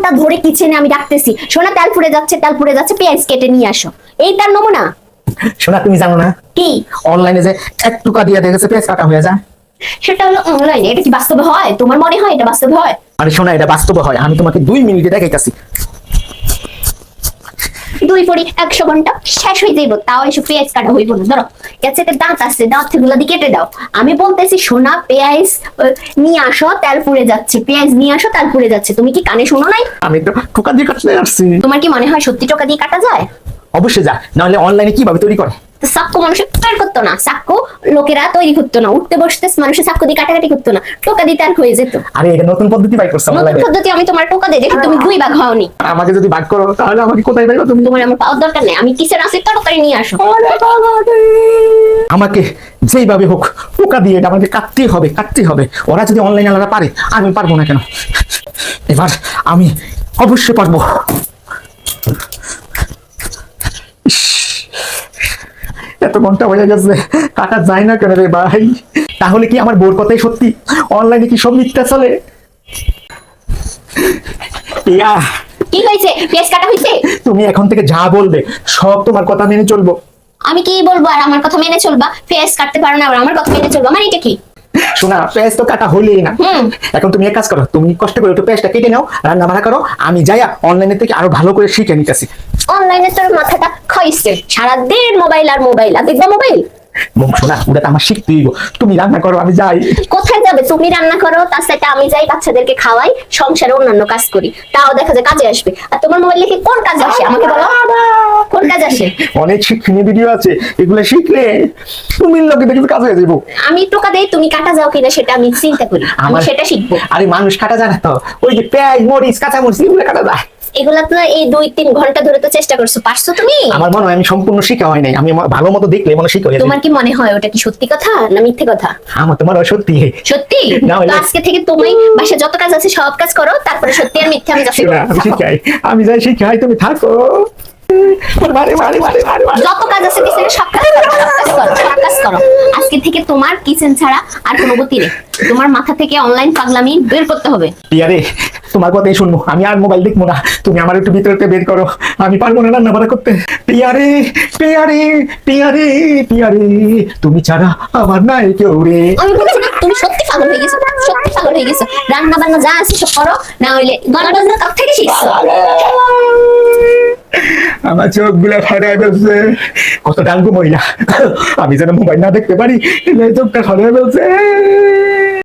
হাতটা ধরে কিচেনে আমি ডাকতেছি সোনা তেল পুড়ে যাচ্ছে তেল পুড়ে যাচ্ছে পেঁয়াজ কেটে নিয়ে আসো। এই তার নমুনা? সোনা তুমি জানো না? কি? অনলাইনে যে এক টুকা দিয়ে দেখেছে পেঁয়াজ কাটা হয়ে যায়। সেটা হলো অনলাইনে এটা কি বাস্তবে হয়? তোমার মনে হয় এটা বাস্তবে হয়? আরে শোনা এটা বাস্তবে হয়। আমি তোমাকে দুই মিনিটে দেখাইতাছি। দুই পরি একশো ঘণ্টা শেষ হয়ে যাইব তাও এসব পেঁয়াজ কাটা হইব না। ধরো কাছে দাঁত আছে দাঁতগুলা দিয়ে কেটে দাও। আমি বলতেছি সোনা পেঁয়াজ নিয়ে আসো তেল পুড়ে যাচ্ছে। পেঁয়াজ নিয়ে আসো তেল পুড়ে যাচ্ছে। তুমি কি কানে শোনো নাই? আমি তো টোকা দিয়ে কাটতে আসছি। তোমার কি মনে হয় সত্যি টোকা দিয়ে কাটা যায়? অবশ্যই যা নাহলে অনলাইনে কীভাবে তৈরি করে? সাক্ষ্য মানুষের বের করতো না। চাক্কু লোকেরা তৈরি করতো না উঠতে বসতে মানুষের চাক্কু দিয়ে কাটাকাটি করতো না টোকা দিতে আর হয়ে যেত। আরে এটা নতুন পদ্ধতি বাই করছে নতুন পদ্ধতি আমি তোমার টোকা দিয়ে দেখি তুমি দুই ভাগ হওনি আমাকে যদি ভাগ করো তাহলে আমাকে কোথায় পাইবা তুমি তোমার আমার পাওয়ার দরকার নেই আমি কিসের আছে তরকারি নিয়ে আসো। আমাকে যেইভাবে হোক টোকা দিয়ে এটা আমাকে কাটতেই হবে কাটতেই হবে। ওরা যদি অনলাইন আলাদা পারে আমি পারব না কেন? এবার আমি অবশ্যই পারব। এত ঘণ্টা হয়ে গেছে কাটা যায় না কেন রে ভাই? তাহলে কি আমার বোর কথাই সত্যি? অনলাইনে কি সব মিথ্যা চলে? ইয়া কি হয়েছে? পেঁয়াজ কাটা হয়েছে? তুমি এখন থেকে যা বলবে সব তোমার কথা মেনে চলবো। আমি কি বলব আর আমার কথা মেনে চলবা? পেঁয়াজ কাটতে পারো না আর আমার কথা মেনে চলবা? মানে এটা কি? শোনা পেঁয়াজ তো কাটা হইলেই না। এখন তুমি এক কাজ করো তুমি কষ্ট করে একটু পেঁয়াজটা কেটে নাও রান্না বান্না করো আমি যাইয়া অনলাইনে থেকে আরও ভালো করে শিখে নিতেছি। অনলাইনে তোর মাথাটা খাইছে সারাদিন মোবাইল আর মোবাইল আর দেখবা মোবাইল শোনা ওটা তো আমার শিখতে হইব। তুমি রান্না করো আমি যাই। কোথায় যাবে? তুমি রান্না করো তার সাথে আমি যাই বাচ্চাদেরকে খাওয়াই সংসারে অন্যান্য কাজ করি। তাও দেখা যায় কাজে আসবে। আর তোমার মোবাইল লিখে কোন কাজ আসে? আমাকে বলো। কাজ আসে অনেক শিক্ষণীয় ভিডিও আছে এগুলো শিখলে তুমি লোকে দেখে কাজ যাব আমি টোকা দেই তুমি কাটা যাও কিনা সেটা আমি চিন্তা করি আমি সেটা শিখব। আরে মানুষ কাটা জানে তো ওই যে পেঁয়াজ মরিচ কাঁচা মরিচ এগুলো কাটা যায়। এগুলা তো এই দুই তিন ঘণ্টা ধরে তো চেষ্টা করছ পারছ তুমি? আমার মনে হয় আমি সম্পূর্ণ শিখা হয় নাই আমি ভালো মতো দেখলে মনে শিখা হয়ে তোমার কি মনে হয় ওটা কি সত্যি কথা না মিথ্যে কথা? আমার তোমার সত্যি। সত্যি? আজকে থেকে তুমি বাসায় যত কাজ আছে সব কাজ করো তারপরে সত্যি আর মিথ্যে আমি যাচ্ছি আমি যাই শিখাই তুমি থাকো। যত কাজ আছে কিচেনে সব কাজ করো সব কাজ আজকে থেকে তোমার কিচেন ছাড়া আর কোনো গতি নেই। তোমার মাথা থেকে অনলাইন পাগলামি বের করতে হবে। টিয়ারে তোমার কথাই শুনব। আমি আর মোবাইল দেখব না। তুমি আমার একটু ভিতরে বের করো। আমি পারব না রান্না বান্না করতে। টিয়ারে টিয়ারে টিয়ারে টিয়ারে তুমি ছাড়া আমার নাই কেউ রে। আমি বলছি না তুমি সত্যি পাগল হয়ে গেছো সত্যি পাগল হয়ে গেছো। রান্না বান্না যা আছে সব করো না হইলে গলা বাজনা কাপ থেকে শিখছো? আমার চোখগুলা ফাটাই ফেলছে। কত ডাঙ্গু মহিলা। আমি যেন মোবাইল না দেখতে পারি চোখটা ফাটাই ফেলছে।